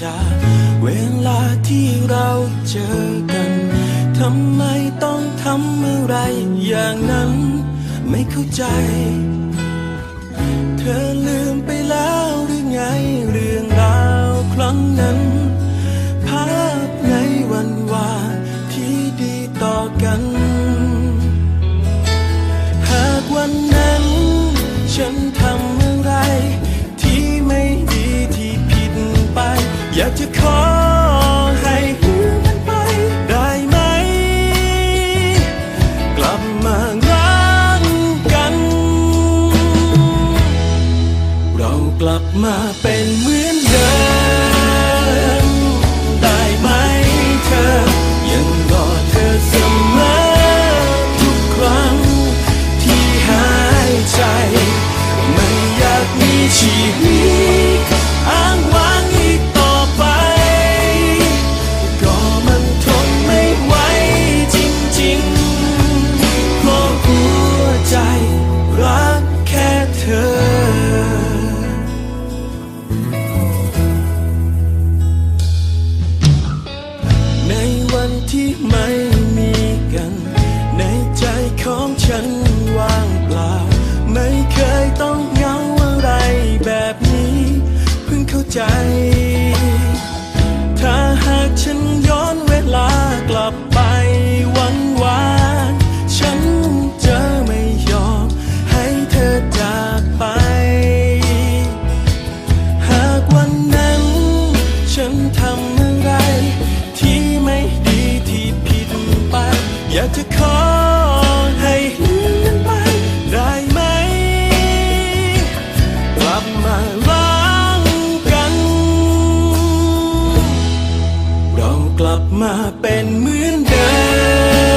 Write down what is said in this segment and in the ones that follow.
ชาเวลาที่เราเจอกัน ทำไมต้องทำอะไรอย่างนั้น ไม่เข้าใจ เธอลืมไปแล้วหรือไงเรื่องราวครั้งนั้น ภาพในวันวานที่ดีต่อกัน หากวันนั้นฉัน จะขอให้ลืมมันไปได้ไหม กลับมารักกัน เรากลับมาเป็นเหมือน ของฉันว่างเปล่า ไม่เคยต้องเหงาอะไรแบบนี้ เพิ่งเข้าใจ เป็นเหมือนเดิม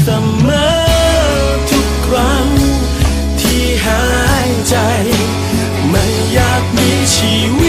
เสมอทุกครั้งที่หายใจ ไม่อยากมีชีวิต